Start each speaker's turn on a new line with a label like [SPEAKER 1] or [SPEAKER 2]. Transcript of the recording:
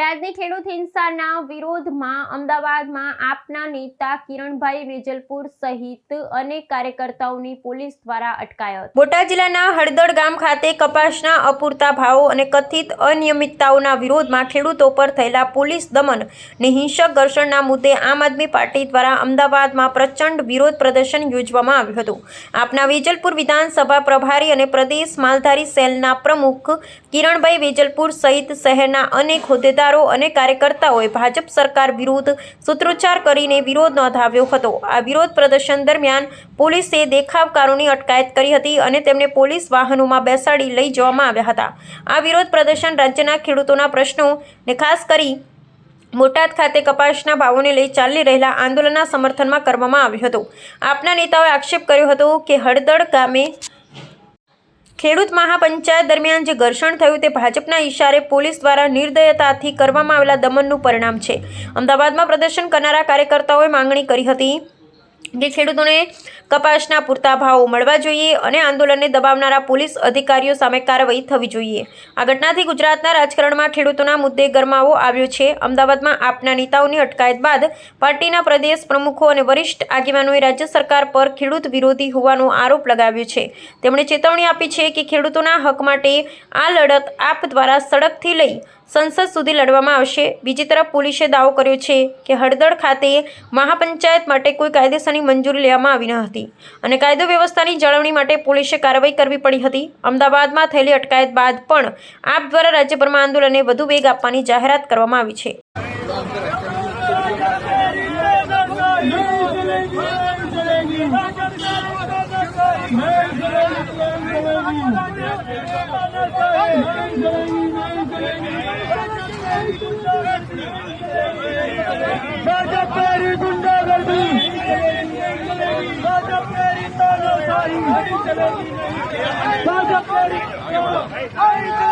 [SPEAKER 1] બોટાદની ખેડૂત હિંસાના વિરોધમાં અમદાવાદમાં આપના નેતા કિરણભાઈ રેજલપુર સહિત અનેક કાર્યકર્તાઓની પોલીસ દ્વારા અટકાયત. બોટાદ જિલ્લાના હળદળ ગામ ખાતે કપાસના અપૂરતા ભાવો અને કથિત અનિયમિતતાઓના વિરોધમાં ખેડૂતો પર થયેલા પોલીસ દમન અને હિંસક ઘર્ષણના મુદ્દે આમ આદમી પાર્ટી દ્વારા અમદાવાદમાં પ્રચંડ વિરોધ પ્રદર્શન યોજવામાં આવ્યું હતું. આપના વેજલપુર વિધાનસભા પ્રભારી અને પ્રદેશ માલધારી સેલના પ્રમુખ કિરણભાઈ વેજલપુર સહિત શહેરના અનેક હોદ્દેદારો અને કાર્યકર્તાઓએ ભાજપ સરકાર વિરુદ્ધ સૂત્રોચ્ચાર કરીને વિરોધ નોંધાવ્યો હતો. આ વિરોધ પ્રદર્શન દરમિયાન પોલીસે દેખાવકારોની અટકાયત કરી હતી અને તેમને પોલીસ વાહનોમાં બેસાડી લઈ જવામાં આવ્યા હતા. આ વિરોધ પ્રદર્શન રાજ્યના ખેડૂતોના પ્રશ્નોને ખાસ કરી બોટાદ ખાતે કપાસના ભાવોને લઈ ચાલી રહેલા આંદોલનના સમર્થનમાં કરવામાં આવ્યું હતું. આપના નેતાઓએ આક્ષેપ કર્યો હતો કે હળદળ ગામે ખેડૂત મહાપંચાયત દરમિયાન જે ઘર્ષણ થયું તે ભાજપના ઇશારે પોલીસ દ્વારા નિર્દયતાથી કરવામાં આવેલા દમનનું પરિણામ છે. અમદાવાદમાં પ્રદર્શન કરનારા કાર્યકર્તાઓએ માંગણી કરી હતી. કે ખેડૂતોને કપાસના પૂરતા ભાવો મળવા જોઈએ અને આંદોલનને દબાવનારા પોલીસ અધિકારીઓ સામે કાર્યવાહી થવી જોઈએ. આ ઘટનાથી ગુજરાતના રાજકારણમાં ખેડૂતોના મુદ્દે ગરમાવો આવ્યો છે. અમદાવાદમાં આપના નેતાઓની અટકાયત બાદ પાર્ટીના પ્રદેશ પ્રમુખો અને વરિષ્ઠ આગેવાનોએ રાજ્ય સરકાર પર ખેડૂત વિરોધી હોવાનો આરોપ લગાવ્યો છે. તેમણે ચેતવણી આપી છે કે ખેડૂતોના હક માટે આ લડત આપ દ્વારા સડકથી લઈ સંસદ સુધી લડવામાં આવશે. બીજી તરફ પોલીસે દાવો કર્યો છે કે હળદળ ખાતે મહાપંચાયત માટે કોઈ કાયદેસરની મંજૂરી લેવામાં આવી ન હતી અને કાયદો વ્યવસ્થાની જાળવણી માટે પોલીસે કાર્યવાહી કરવી પડી હતી. અમદાવાદમાં થયેલી અટકાયત બાદ પણ આપ દ્વારા રાજ્યભરમાં આંદોલનને વધુ વેગ આપવાની જાહેરાત કરવામાં આવી છે.
[SPEAKER 2] नहीं Ay,